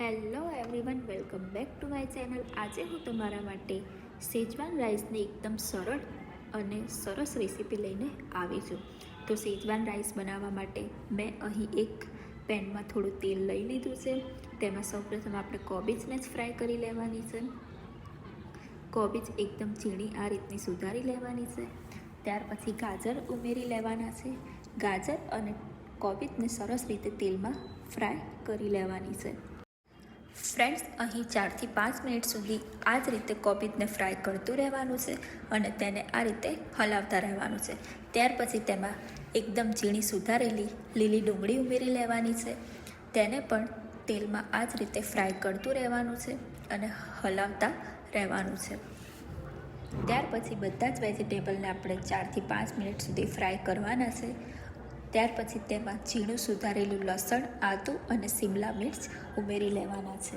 Hello everyone, welcome back to my channel. આજે હું તમારા માટે સેજવાન રાઈસની એકદમ સરળ અને સરસ રેસીપી લઈને આવી છું. તો સેજવાન રાઈસ બનાવવા માટે મેં અહીં એક પેનમાં થોડું તેલ લઈ લીધું છે. તેમાં સૌપ્રથમ આપણે કોબીજને જ ફ્રાય કરી લેવાની છે. કોબીજ એકદમ ઝીણી આ રીતની સુધારી લેવાની છે. ત્યાર પછી ગાજર ઉમેરી લેવાના છે. ગાજર અને કોબીજને સરસ રીતે તેલમાં ફ્રાય કરી લેવાની છે. ફ્રેન્ડ્સ, અહીં ચારથી પાંચ મિનિટ સુધી આ જ રીતે કોબીજને ફ્રાય કરતું રહેવાનું છે અને તેને આ રીતે હલાવતા રહેવાનું છે. ત્યાર પછી તેમાં એકદમ ઝીણી સુધારેલી લીલી ડુંગળી ઉમેરી લેવાની છે. તેને પણ તેલમાં આ જ રીતે ફ્રાય કરતું રહેવાનું છે અને હલાવતા રહેવાનું છે. ત્યાર પછી બધા જ વેજીટેબલને આપણે ચારથી પાંચ મિનિટ સુધી ફ્રાય કરવાના છે. ત્યાર પછી તેમાં ઝીણું સુધારેલું લસણ, આદું અને સિમલા મિર્ચ ઉમેરી લેવાના છે.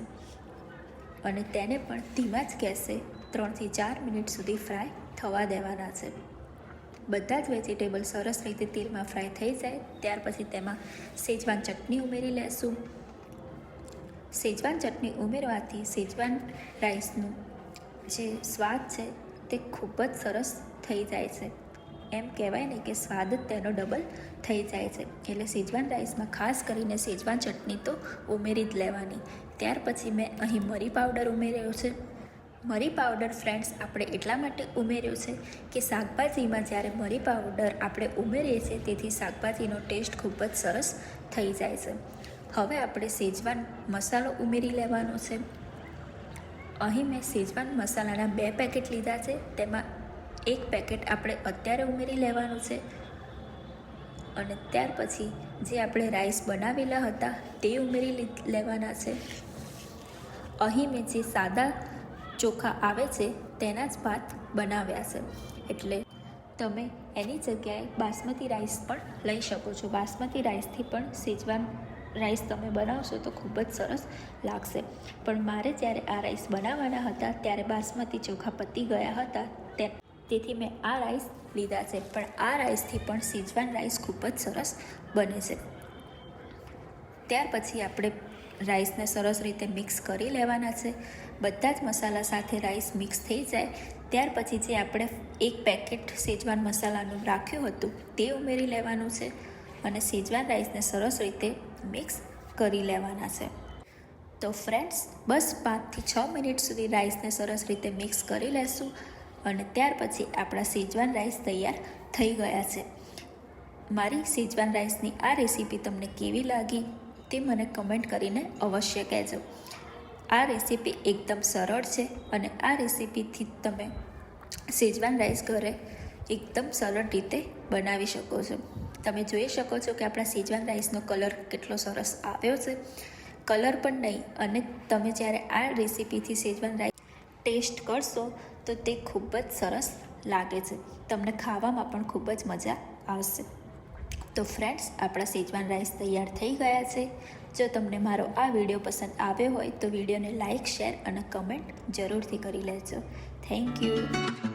અને તેને પણ ધીમા જ ગેસે ત્રણથી ચાર મિનિટ સુધી ફ્રાય થવા દેવાના છે. બધા જ વેજીટેબલ સરસ રીતે તેલમાં ફ્રાય થઈ જાય, ત્યાર પછી તેમાં સેજવાન ચટણી ઉમેરી લેશું. સેજવાન ચટણી ઉમેરવાથી સેજવાન રાઈસનું જે સ્વાદ છે તે ખૂબ જ સરસ થઈ જાય છે. એમ કહેવાય ને કે સ્વાદ જ તેનો ડબલ થઈ જાય છે. એટલે સેજવાન રાઈસમાં ખાસ કરીને સેજવાન ચટણી તો ઉમેરી જ લેવાની. ત્યાર પછી મેં અહીં મરી પાવડર ઉમેર્યો છે. મરી પાવડર ફ્રેન્ડ્સ આપણે એટલા માટે ઉમેર્યો છે કે શાકભાજીમાં જ્યારે મરી પાવડર આપણે ઉમેરીએ છીએ તેથી શાકભાજીનો ટેસ્ટ ખૂબ જ સરસ થઈ જાય છે. હવે આપણે સેજવાન મસાલો ઉમેરી લેવાનો છે. અહીં મેં સેજવાન મસાલાના બે પેકેટ લીધા છે. તેમાં એક પેકેટ આપણે અત્યારે ઉમેરી લેવાનું છે. અને ત્યાર પછી જે આપણે રાઈસ બનાવેલા હતા તે ઉમેરી લેવાના છે. અહીં મેં જે સાદા ચોખા આવે છે તેના જ ભાત બનાવ્યા છે. એટલે તમે એની જગ્યાએ બાસમતી રાઈસ પણ લઈ શકો છો. બાસમતી રાઈસથી પણ સેજવાન રાઈસ તમે બનાવશો તો ખૂબ જ સરસ લાગશે. પણ મારે જ્યારે આ રાઈસ બનાવવાના હતા, ત્યારે બાસમતી ચોખા પતી ગયા હતા તે તેથી મેં આ રાઈસ લીધા છે, પણ આ રાઈસથી પણ સેજવાન રાઈસ ખૂબ જ સરસ બને છે. ત્યાર પછી આપણે રાઈસને સરસ રીતે મિક્સ કરી લેવાના છે. બધા જ મસાલા સાથે રાઈસ મિક્સ થઈ જાય. ત્યાર પછી જે આપણે એક પેકેટ સેજવાન મસાલાનું રાખ્યું હતું, તે ઉમેરી લેવાનું છે અને સેજવાન રાઈસને સરસ રીતે મિક્સ કરી લેવાના છે. તો ફ્રેન્ડ્સ બસ પાંચથી છ મિનિટ સુધી રાઈસને સરસ રીતે મિક્સ કરી લેશું. અને ત્યાર પછી આપણા સેજવાન રાઈસ તૈયાર થઈ ગયા છે. મારી સેજવાન રાઈસની આ રેસીપી તમને કેવી લાગી તે મને કમેન્ટ કરીને અવશ્ય કહેજો. આ રેસીપી એકદમ સરળ છે અને આ રેસીપીથી તમે સેજવાન રાઈસ ઘરે એકદમ સરળ રીતે બનાવી શકો છો. તમે જોઈ શકો છો કે આપણા સેજવાન રાઈસનો કલર કેટલો સરસ આવ્યો છે. કલર પણ નહીં અને તમે જ્યારે આ રેસીપીથી સેજવાન રાઈસ ટેસ્ટ કરશો તો તે ખૂબ જ સરસ લાગે છે. તમને ખાવામાં પણ ખૂબ જ મજા આવશે. તો ફ્રેન્ડ્સ આપણા સેજવાન રાઈસ તૈયાર થઈ ગયા છે. જો તમને મારો આ વીડિયો પસંદ આવ્યો હોય તો વિડીયોને લાઇક શેર અને કમેન્ટ જરૂરથી કરી લેજો. Thank you